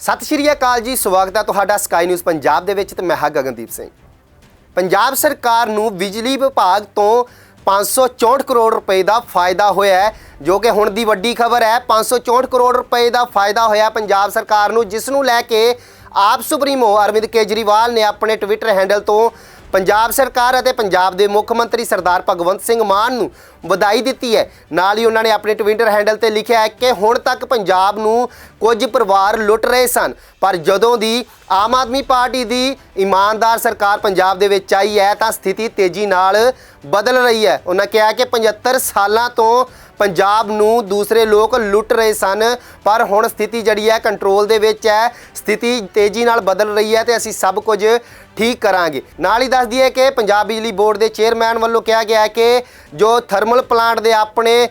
ਸਤਿ ਸ਼੍ਰੀ ਅਕਾਲ ਜੀ, ਸਵਾਗਤ ਹੈ ਤੁਹਾਡਾ ਸਕਾਈ ਨਿਊਜ਼ ਪੰਜਾਬ ਦੇ ਵਿੱਚ ਤੇ ਮੈਂ ਹਾਂ ਗਗਨਦੀਪ ਸਿੰਘ। ਪੰਜਾਬ ਸਰਕਾਰ ਨੂੰ ਬਿਜਲੀ ਵਿਭਾਗ ਤੋਂ 564 ਕਰੋੜ ਰੁਪਏ ਦਾ ਫਾਇਦਾ ਹੋਇਆ ਹੈ, ਜੋ ਕਿ ਹੁਣ ਦੀ ਵੱਡੀ ਖਬਰ ਹੈ। 564 ਕਰੋੜ ਰੁਪਏ ਦਾ ਫਾਇਦਾ ਹੋਇਆ ਪੰਜਾਬ ਸਰਕਾਰ ਨੂੰ, ਜਿਸ ਨੂੰ ਲੈ ਕੇ ਆਪ ਸੁਪਰੀਮੋ ਅਰਵਿੰਦ ਕੇਜਰੀਵਾਲ ਨੇ ਆਪਣੇ ਟਵਿੱਟਰ ਹੈਂਡਲ ਤੋਂ ਪੰਜਾਬ ਸਰਕਾਰ ਅਤੇ ਪੰਜਾਬ ਦੇ ਮੁੱਖ ਮੰਤਰੀ ਸਰਦਾਰ ਭਗਵੰਤ ਸਿੰਘ ਮਾਨ ਨੂੰ ਵਧਾਈ ਦਿੱਤੀ ਹੈ। ਨਾਲ ਹੀ ਉਹਨਾਂ ਨੇ ਆਪਣੇ ਟਵਿੱਟਰ ਹੈਂਡਲ ਤੇ ਲਿਖਿਆ ਹੈ ਕਿ ਹੁਣ ਤੱਕ ਪੰਜਾਬ ਨੂੰ ਕੁਝ ਪਰਿਵਾਰ ਲੁੱਟ ਰਹੇ ਸਨ, ਪਰ ਜਦੋਂ ਦੀ ਆਮ ਆਦਮੀ ਪਾਰਟੀ ਦੀ ਇਮਾਨਦਾਰ ਸਰਕਾਰ ਪੰਜਾਬ ਦੇ ਵਿੱਚ ਆਈ ਹੈ, ਤਾਂ ਸਥਿਤੀ ਤੇਜ਼ੀ ਨਾਲ ਬਦਲ ਰਹੀ ਹੈ। ਉਹਨਾਂ ਕਿਹਾ ਕਿ 75 ਸਾਲਾਂ ਤੋਂ ਪੰਜਾਬ ਨੂੰ ਦੂਸਰੇ ਲੋਕ ਲੁੱਟ ਰਹੇ ਸਨ, ਪਰ ਹੁਣ ਸਥਿਤੀ ਜਿਹੜੀ ਹੈ ਕੰਟਰੋਲ ਦੇ ਵਿੱਚ ਹੈ। ਸਥਿਤੀ ਤੇਜ਼ੀ ਨਾਲ ਬਦਲ ਰਹੀ ਹੈ ਤੇ ਅਸੀਂ ਸਭ ਕੁਝ ਠੀਕ ਕਰਾਂਗੇ। ਨਾਲ ਹੀ ਦੱਸ ਦਈਏ ਕਿ ਪੰਜਾਬ ਬਿਜਲੀ ਬੋਰਡ ਦੇ ਚੇਅਰਮੈਨ ਵੱਲੋਂ ਕਿਹਾ ਗਿਆ ਹੈ ਕਿ ਜੋ ਥਰਮਲ ਪਲਾਂਟ ਦੇ ਆਪਣੇ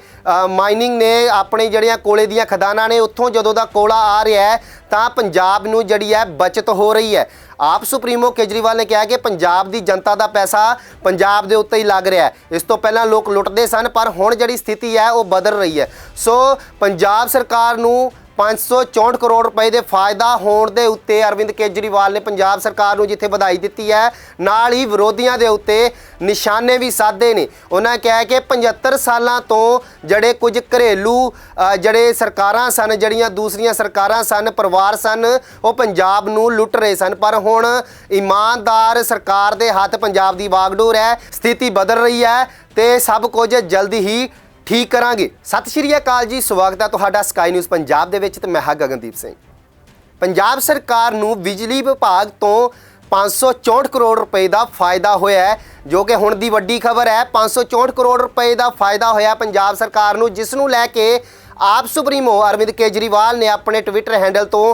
ਮਾਈਨਿੰਗ ਨੇ, ਆਪਣੇ ਜਿਹੜੀਆਂ ਕੋਲੇ ਦੀਆਂ ਖਦਾਨਾਂ ਨੇ, ਉੱਥੋਂ ਜਦੋਂ ਦਾ ਕੋਲਾ ਆ ਰਿਹਾ ਹੈ, ਤਾਂ ਪੰਜਾਬ ਨੂੰ ਜਿਹੜੀ ਹੈ ਬਚਤ ਹੋ ਰਹੀ ਹੈ। ਆਪ ਸੁਪਰੀਮੋ ਕੇਜਰੀਵਾਲ ਨੇ ਕਿਹਾ ਕਿ ਪੰਜਾਬ ਦੀ ਜਨਤਾ ਦਾ ਪੈਸਾ ਪੰਜਾਬ ਦੇ ਉੱਤੇ ਹੀ ਲੱਗ ਰਿਹਾ ਹੈ। ਇਸ ਤੋਂ ਪਹਿਲਾਂ ਲੋਕ ਲੁੱਟਦੇ ਸਨ, ਪਰ ਹੁਣ ਜਿਹੜੀ ਸਥਿਤੀ ਹੈ, ਉਹ ਬਦਲ ਰਹੀ ਹੈ। ਸੋ, ਪੰਜਾਬ ਸਰਕਾਰ ਨੂੰ 564 ਕਰੋੜ ਰੁਪਏ ਦੇ ਫਾਇਦਾ ਹੋਣ ਦੇ ਉੱਤੇ ਅਰਵਿੰਦ ਕੇਜਰੀਵਾਲ ਨੇ ਪੰਜਾਬ ਸਰਕਾਰ ਨੂੰ ਜਿੱਥੇ ਵਧਾਈ ਦਿੱਤੀ ਹੈ, ਨਾਲ ਹੀ ਵਿਰੋਧੀਆਂ ਦੇ ਉੱਤੇ ਨਿਸ਼ਾਨੇ ਵੀ ਸਾਧੇ ਨੇ। ਉਹਨਾਂ ਕਿਹਾ ਕਿ 75 ਸਾਲਾਂ ਤੋਂ ਜਿਹੜੇ ਕੁਝ ਘਰੇਲੂ ਜਿਹੜੇ ਸਰਕਾਰਾਂ ਸਨ, ਜਿਹੜੀਆਂ ਦੂਸਰੀਆਂ ਸਰਕਾਰਾਂ ਸਨ, ਪਰਿਵਾਰ ਸਨ, ਉਹ ਪੰਜਾਬ ਨੂੰ ਲੁੱਟ ਰਹੇ ਸਨ। ਪਰ ਹੁਣ ਇਮਾਨਦਾਰ ਸਰਕਾਰ ਦੇ ਹੱਥ ਪੰਜਾਬ ਦੀ ਵਾਗਡੋਰ ਹੈ, ਸਥਿਤੀ ਬਦਲ ਰਹੀ ਹੈ ਤੇ ਸਭ ਕੁਝ ਜਲਦੀ ਹੀ ਠੀਕ ਕਰਾਂਗੇ। ਸਤਿ ਸ਼੍ਰੀ ਅਕਾਲ ਜੀ, ਸਵਾਗਤ ਹੈ ਤੁਹਾਡਾ ਸਕਾਈ ਨਿਊਜ਼ ਪੰਜਾਬ ਦੇ ਵਿੱਚ ਤੇ ਮੈਂ ਹਾਂ ਗਗਨਦੀਪ ਸਿੰਘ। ਪੰਜਾਬ ਸਰਕਾਰ ਨੂੰ ਬਿਜਲੀ ਵਿਭਾਗ ਤੋਂ 564 ਕਰੋੜ ਰੁਪਏ ਦਾ ਫਾਇਦਾ ਹੋਇਆ ਹੈ, ਜੋ ਕਿ ਹੁਣ ਦੀ ਵੱਡੀ ਖਬਰ ਹੈ। 564 ਕਰੋੜ ਰੁਪਏ ਦਾ ਫਾਇਦਾ ਹੋਇਆ ਪੰਜਾਬ ਸਰਕਾਰ ਨੂੰ, ਜਿਸ ਨੂੰ ਲੈ ਕੇ ਆਪ ਸੁਪਰੀਮੋ ਅਰਵਿੰਦ ਕੇਜਰੀਵਾਲ ਨੇ ਆਪਣੇ ਟਵਿੱਟਰ ਹੈਂਡਲ ਤੋਂ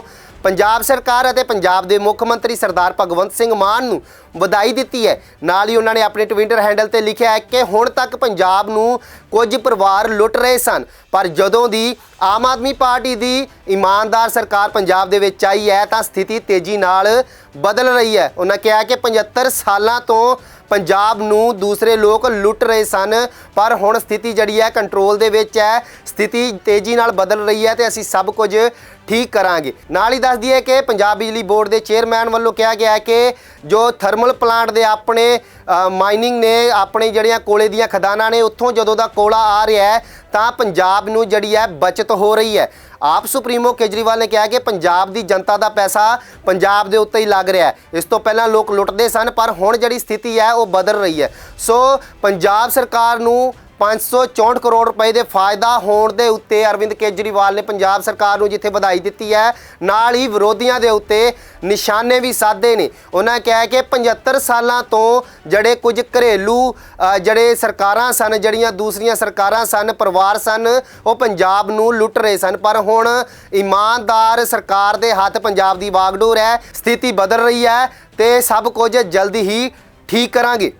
ਪੰਜਾਬ ਸਰਕਾਰ ਅਤੇ ਪੰਜਾਬ ਦੇ ਮੁੱਖ ਮੰਤਰੀ ਸਰਦਾਰ ਭਗਵੰਤ ਸਿੰਘ ਮਾਨ ਨੂੰ ਵਧਾਈ ਦਿੱਤੀ ਹੈ। ਨਾਲ ਹੀ ਉਹਨਾਂ ਨੇ ਆਪਣੇ ਟਵਿੱਟਰ ਹੈਂਡਲ ਤੇ ਲਿਖਿਆ ਹੈ ਕਿ ਹੁਣ ਤੱਕ ਪੰਜਾਬ ਨੂੰ ਕੁਝ ਪਰਿਵਾਰ ਲੁੱਟ ਰਹੇ ਸਨ, ਪਰ ਜਦੋਂ ਦੀ ਆਮ ਆਦਮੀ ਪਾਰਟੀ ਦੀ ਇਮਾਨਦਾਰ ਸਰਕਾਰ ਪੰਜਾਬ ਦੇ ਵਿੱਚ ਆਈ ਹੈ, ਤਾਂ ਸਥਿਤੀ ਤੇਜ਼ੀ ਨਾਲ ਬਦਲ ਰਹੀ ਹੈ। ਉਹਨਾਂ ਕਿਹਾ ਕਿ 75 ਸਾਲਾਂ ਤੋਂ ਪੰਜਾਬ ਨੂੰ ਦੂਸਰੇ ਲੋਕ ਲੁੱਟ ਰਹੇ ਸਨ, ਪਰ ਹੁਣ ਸਥਿਤੀ ਜਿਹੜੀ ਹੈ ਕੰਟਰੋਲ ਦੇ ਵਿੱਚ ਹੈ। ਸਥਿਤੀ ਤੇਜ਼ੀ ਨਾਲ ਬਦਲ ਰਹੀ ਹੈ ਤੇ ਅਸੀਂ ਸਭ ਕੁਝ ਠੀਕ ਕਰਾਂਗੇ। ਨਾਲ ਹੀ ਦੱਸ ਦਈਏ ਕਿ ਪੰਜਾਬ ਬਿਜਲੀ ਬੋਰਡ ਦੇ ਚੇਅਰਮੈਨ ਵੱਲੋਂ ਕਿਹਾ ਗਿਆ ਹੈ ਕਿ ਜੋ ਥਰਮਲ ਪਲਾਂਟ ਦੇ ਆਪਣੇ ਮਾਈਨਿੰਗ ਨੇ, ਆਪਣੇ ਜਿਹੜੀਆਂ ਕੋਲੇ ਦੀਆਂ ਖਦਾਨਾਂ ਨੇ, ਉੱਥੋਂ ਜਦੋਂ ਦਾ ਕੋਲਾ ਆ ਰਿਹਾ ਹੈ, ਤਾਂ ਪੰਜਾਬ ਨੂੰ ਜਿਹੜੀ ਹੈ ਬਚਤ ਹੋ ਰਹੀ ਹੈ। ਆਪ ਸੁਪਰੀਮੋ ਕੇਜਰੀਵਾਲ ਨੇ ਕਿਹਾ ਕਿ ਪੰਜਾਬ ਦੀ ਜਨਤਾ ਦਾ ਪੈਸਾ ਪੰਜਾਬ ਦੇ ਉੱਤੇ ਹੀ ਲੱਗ ਰਿਹਾ ਹੈ। ਇਸ ਤੋਂ ਪਹਿਲਾਂ ਲੋਕ ਲੁੱਟਦੇ ਸਨ, ਪਰ ਹੁਣ ਜਿਹੜੀ ਸਥਿਤੀ ਹੈ, ਉਹ ਬਦਲ ਰਹੀ ਹੈ। ਸੋ, ਪੰਜਾਬ ਸਰਕਾਰ ਨੂੰ 564 ਕਰੋੜ ਰੁਪਏ ਦੇ ਫਾਇਦਾ ਹੋਣ ਦੇ ਉੱਤੇ ਅਰਵਿੰਦ ਕੇਜਰੀਵਾਲ ਨੇ ਪੰਜਾਬ ਸਰਕਾਰ ਨੂੰ ਜਿੱਥੇ ਵਧਾਈ ਦਿੱਤੀ ਹੈ, ਨਾਲ ਹੀ ਵਿਰੋਧੀਆਂ ਦੇ ਉੱਤੇ ਨਿਸ਼ਾਨੇ ਵੀ ਸਾਧੇ ਨੇ। ਉਹਨਾਂ ਕਿਹਾ ਕਿ 75 ਸਾਲਾਂ ਤੋਂ ਜਿਹੜੇ ਕੁਝ ਘਰੇਲੂ ਜਿਹੜੇ ਸਰਕਾਰਾਂ ਸਨ, ਜਿਹੜੀਆਂ ਦੂਸਰੀਆਂ ਸਰਕਾਰਾਂ ਸਨ, ਪਰਿਵਾਰ ਸਨ, ਉਹ ਪੰਜਾਬ ਨੂੰ ਲੁੱਟ ਰਹੇ ਸਨ। ਪਰ ਹੁਣ ਇਮਾਨਦਾਰ ਸਰਕਾਰ ਦੇ ਹੱਥ ਪੰਜਾਬ ਦੀ ਵਾਗਡੋਰ ਹੈ, ਸਥਿਤੀ ਬਦਲ ਰਹੀ ਹੈ ਤੇ ਸਭ ਕੁਝ ਜਲਦੀ ਹੀ ਠੀਕ ਕਰਾਂਗੇ।